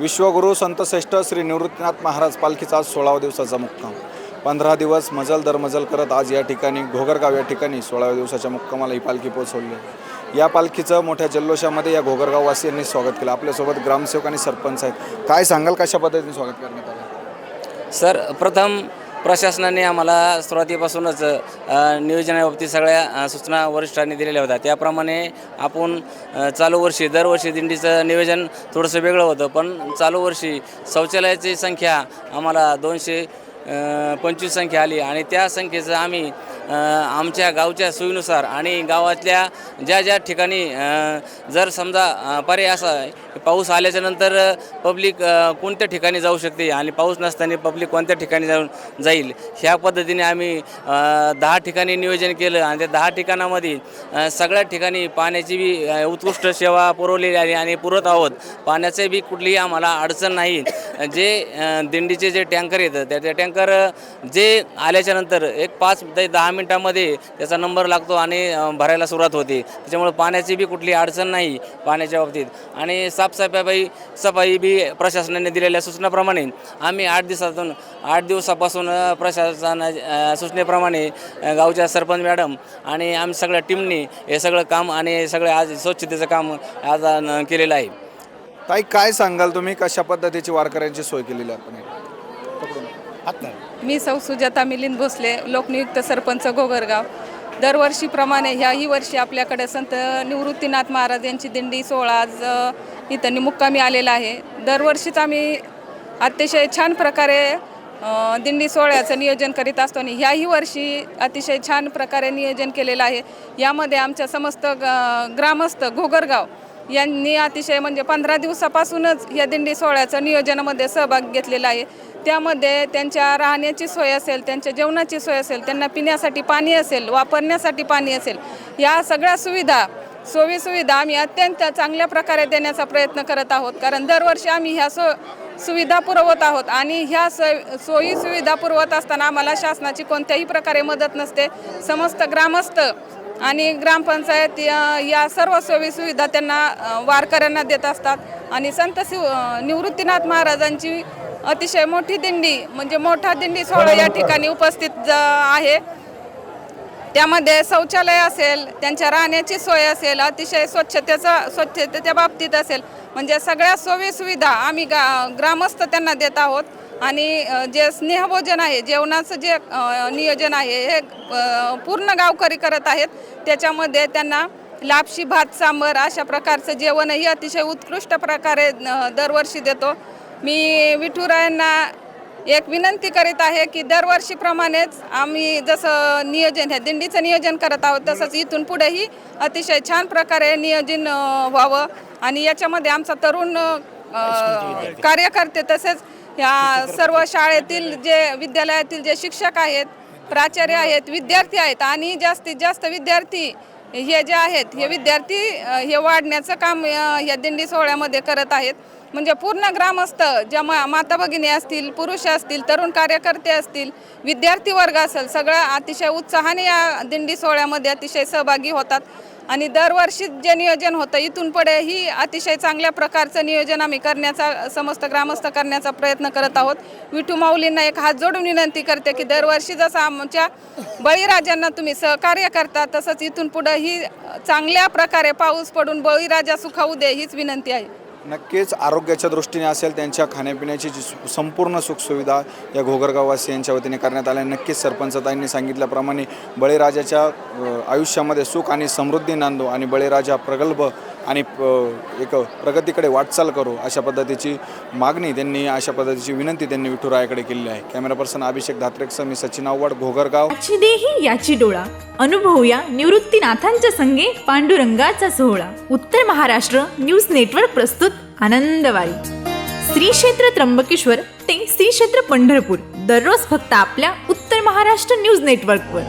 विश्वगुरू संत श्रेष्ठ श्री निवृत्तीनाथ महाराज पालखीचा आज सोळावा दिवसाचा मुक्काम. पंधरा दिवस मजल दर मजल करत आज या ठिकाणी घोगरगाव या ठिकाणी सोळाव्या दिवसाच्या मुक्कामाला ही पालखी पोहोचवली या पालखीचं मोठ्या जल्लोषामध्ये या घोगरगाववासियांनी स्वागत केलं. आपल्यासोबत ग्रामसेवक आणि सरपंच आहेत. काय सांगाल कशा पद्धतीने स्वागत करण्यात आलं? सर प्रथम प्रशासनाने आम्हाला सुरुवातीपासूनच नियोजनाबाबतीत सगळ्या सूचना वरिष्ठांनी दिलेल्या होत्या. त्याप्रमाणे आपण चालू वर्षी दरवर्षी दिंडीचं नियोजन थोडंसं वेगळं होतं पण चालू वर्षी शौचालयाची संख्या आम्हाला दोनशे पंचवीस संख्या आली आणि त्या संख्येचं आम्ही आमच्या गावच्या सोयीनुसार आणि गावातल्या ज्या ज्या ठिकाणी जर समजा पर्याय असा पाऊस आल्याच्यानंतर पब्लिक कोणत्या ठिकाणी जाऊ शकते आणि पाऊस नसताना पब्लिक कोणत्या ठिकाणी जाऊन जाईल ह्या पद्धतीने आम्ही दहा ठिकाणी नियोजन केलं आणि त्या दहा ठिकाणामध्ये सगळ्या ठिकाणी पाण्याची बी उत्कृष्ट सेवा पुरवलेली आहे आणि पुरवत आहोत. पाण्याचे बी कुठलीही आम्हाला अडचण नाही. जे दिंडीचे जे टँकर येतं त्या टँकर जे आल्याच्यानंतर एक पाच ते दहा मिनटामध्ये त्याचा नंबर लागतो आणि भरायला सुरुवात होते. त्याच्यामुळे पाण्याची बी कुठली अडचण नाही पाण्याच्या बाबतीत. आणि साफसफाई सफाई बी प्रशासनाने दिलेल्या सूचनाप्रमाणे आम्ही आठ दिवसातून आठ दिवसापासून प्रशासना सूचनेप्रमाणे गावच्या सरपंच मॅडम आणि आम्ही सगळ्या टीमनी हे सगळं काम आणि सगळं आज स्वच्छतेचं काम आज केलेलं आहे. ताई काय सांगाल तुम्ही? कशा पद्धतीची वारकऱ्यांची सोय केलेली आपण? मी सौ सुजाता मिलिंद भोसले लोकनियुक्त सरपंच गोगरगाव दरवर्षीप्रमाणे ह्याही वर्षी आपल्याकडे संत निवृत्तीनाथ महाराज यांची दिंडी सोहळा आज इथं मुक्कामी आलेला आहे. दरवर्षीच आम्ही अतिशय छान प्रकारे दिंडी सोहळ्याचं नियोजन करीत असतो आणि ह्याही वर्षी अतिशय छान प्रकारे नियोजन केलेलं आहे. यामध्ये आमच्या समस्त ग- ग्रामस्थ घोगरगाव यांनी अतिशय म्हणजे पंधरा दिवसापासूनच या दिंडी सोहळ्याचं नियोजनामध्ये सहभाग घेतलेला आहे. त्यामध्ये त्यांच्या राहण्याची सोय असेल त्यांच्या जेवणाची सोय असेल त्यांना पिण्यासाठी पाणी असेल वापरण्यासाठी पाणी असेल या सगळ्या सुविधा सोयी सुविधा आम्ही अत्यंत चांगल्या प्रकारे देण्याचा प्रयत्न करत आहोत. कारण दरवर्षी आम्ही ह्या सो सुविधा पुरवत आहोत आणि ह्या सोय सोयी सुविधा पुरवत असताना आम्हाला शासनाची कोणत्याही प्रकारे मदत नसते. समस्त ग्रामस्थ आणि ग्रामपंचायत या सर्व सोयी सुविधा त्यांना वारकऱ्यांना देत असतात. आणि संत शिव निवृत्तीनाथ महाराजांची अतिशय मोठी दिंडी म्हणजे मोठा दिंडी सोहळा या ठिकाणी उपस्थित आहे. त्यामध्ये शौचालय असेल त्यांच्या राहण्याची सोय असेल अतिशय स्वच्छतेचा स्वच्छतेच्या बाबतीत असेल म्हणजे सगळ्या सोयी सुविधा आम्ही गा ग्रामस्थ त्यांना देत आहोत. आणि जे स्नेहभोजन आहे जेवणाचं जे नियोजन आहे हे पूर्ण गावकरी करत आहेत. त्याच्यामध्ये त्यांना लापशी भात सांबर अशा प्रकारचं जेवणही अतिशय उत्कृष्ट प्रकारे दरवर्षी देतो. मी विठुरायांना एक विनंती करीत आहे की दरवर्षीप्रमाणेच आम्ही जसं नियोजन हे दिंडीचं नियोजन करत आहोत तसंच इथून पुढेही अतिशय छान प्रकारे नियोजन व्हावं. आणि याच्यामध्ये आमचा तरुण कार्यकर्ते तसेच ह्या सर्व शाळेतील जे विद्यालयातील जे शिक्षक आहेत प्राचार्य आहेत विद्यार्थी आहेत आणि जास्तीत जास्त विद्यार्थी हे जे आहेत हे विद्यार्थी हे वाढण्याचं काम या दिंडी सोहळ्यामध्ये करत आहेत. म्हणजे पूर्ण ग्रामस्थ ज्या मा माता भगिनी असतील पुरुष असतील तरुण कार्यकर्ते असतील विद्यार्थी वर्ग असेल सगळं अतिशय उत्साहाने या दिंडी सोहळ्यामध्ये अतिशय सहभागी होतात. आणि दरवर्षी जे नियोजन होतं इथून पुढे ही अतिशय चांगल्या प्रकारचं नियोजन आम्ही करण्याचा समस्त ग्रामस्थ करण्याचा प्रयत्न करत आहोत. विठू माऊलींना एक हात जोडून विनंती करते की दरवर्षी जसं आमच्या बळीराजांना तुम्ही सहकार्य करता तसंच इथून पुढे ही चांगल्या प्रकारे पाऊस पडून बळीराजा सुखावू दे हीच विनंती आहे. नक्कीच आरोग्याच्या दृष्टीने असेल त्यांच्या खाण्यापिण्याची जी संपूर्ण सुखसुविधा या घोगरगाववासी यांच्या वतीने करण्यात आल्या नक्कीच सरपंचताईंनी सांगितल्याप्रमाणे बळीराजाच्या आयुष्यामध्ये सुख आणि समृद्धी नांदो आणि बळीराजा प्रगल्भ आणि एक प्रगतीकडे वाटचाल करू अशा पद्धतीची मागणी त्यांनी अशा पद्धतीची विनंती त्यांनी विठुरायाकडे केलेली आहे. कॅमेरा पर्सन अभिषेक धात्रेकसह मी सचिन आव्हाड घोगरगाव. याची देही याची डोळा. अनुभवूया निवृत्तीनाथांच्या संगे पांडुरंगाचा सोहळा. उत्तर महाराष्ट्र न्यूज नेटवर्क प्रस्तुत. आनंदवारी श्री क्षेत्र त्र्यंबकेश्वर ते श्री क्षेत्र पंढरपूर. दररोज फक्त आपल्या उत्तर महाराष्ट्र न्यूज नेटवर्कवर.